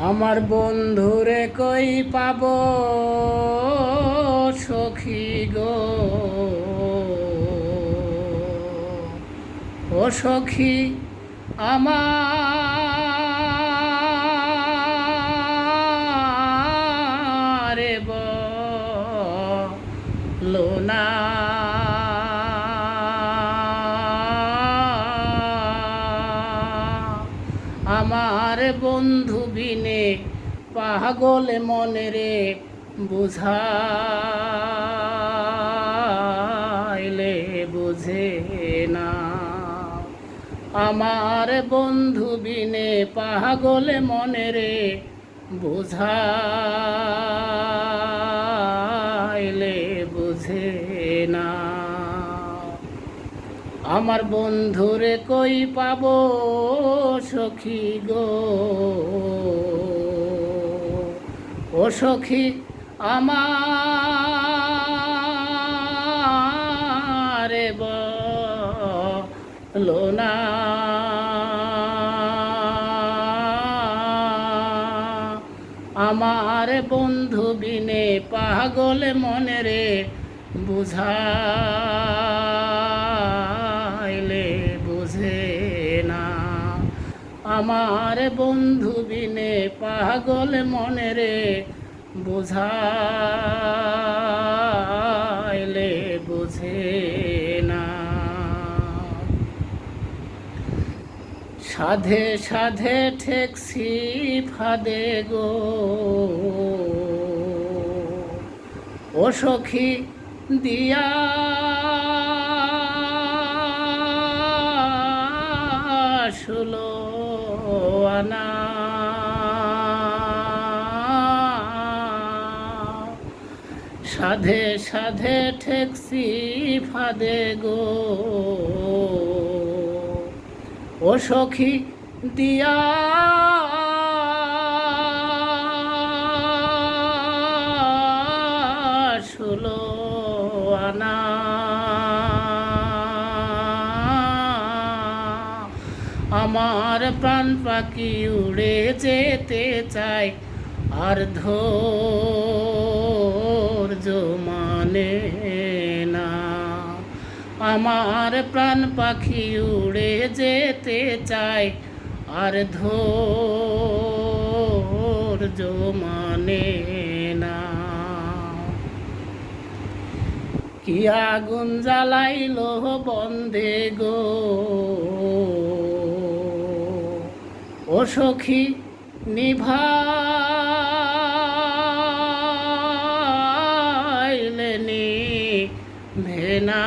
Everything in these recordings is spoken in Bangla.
আমার বন্ধুরে কই পাব সখী গো? ও সখী আমার আমার বন্ধু বিনে পাগল মনে রে বুঝাইলে বুঝে না। আমার বন্ধু বিনে পাগল মনে রে বুঝাইলে বুঝে না। আমার বন্ধুরে কই পাব সখী গো? ও সখী আমার লোনা আমার বন্ধু বিনে পাগল মনে রে বুঝাইলে আমার বন্ধু বিনে পাগল মনে রে, বুঝাইলে বুঝে না। সাধে সাধে ঠেকছি ফাদে গো, ও সখী দিয়া সাধে সাধে ঠেকছি ফাদে গো। ও সখী, দিয়া শুলো আনা। আমার প্রাণ পাখি উড়ে যেতে চাই আর ধৈর্য মানে না। আমার প্রাণ পাখি উড়ে যেতে চাই আর ধৈর্য মানে না। কি আগুন জ্বালাইল বন্ধে গো? ও সখী নিভাইলেনি ভেনা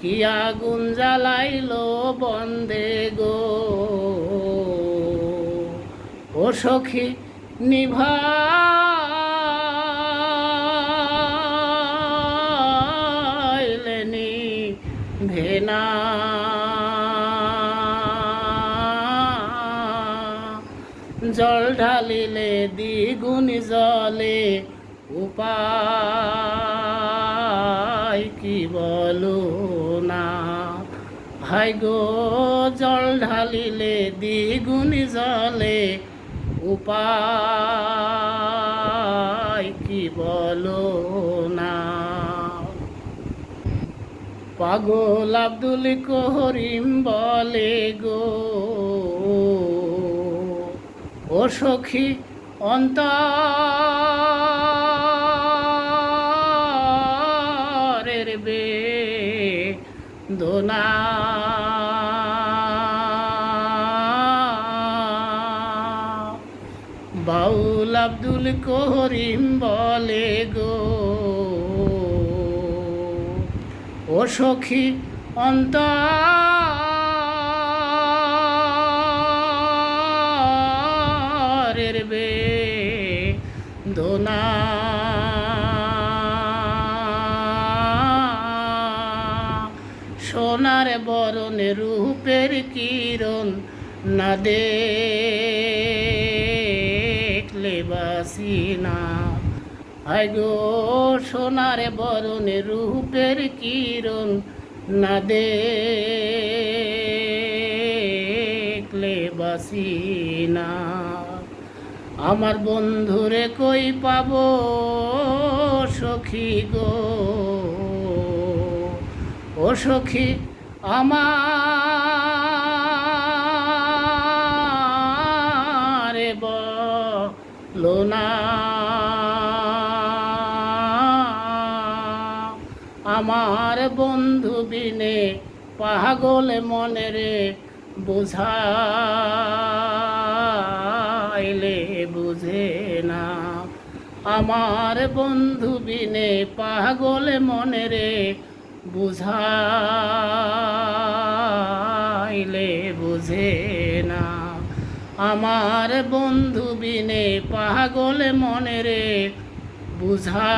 কি আগুন জ্বালাইল বন্দে গো? ও সখী নিভাইলেনি জল ঢালিলে দ্বিগুণ জলে, উপায় কি বলো না? ভাই গো, জল ঢালিলে দ্বিগুণ জলে, উপায় কি বলো না? পাগল আব্দুল করিম বলে গো ও সখী অন্তরের বে দোনা বাউল আব্দুল করিম বলে গো ও সখী অন্তরের দোনা সোনার বরণে রূপের কিরণ না দেখলে বাসি না। হায় গো, সোনার বরণে রূপের কিরণ না দে থাকলে বাসি না। আমার বন্ধুরে কই পাব সখী গো? ও সখী আমার বলো না। আমার বন্ধু বিনে পাগল মনে রে বুঝাইলে বুঝে না। আমার বন্ধু বিনে পাগল মনে রে, বুঝাইলে বুঝে না। আমার বন্ধু বিনে পাগল মনে রে বুঝা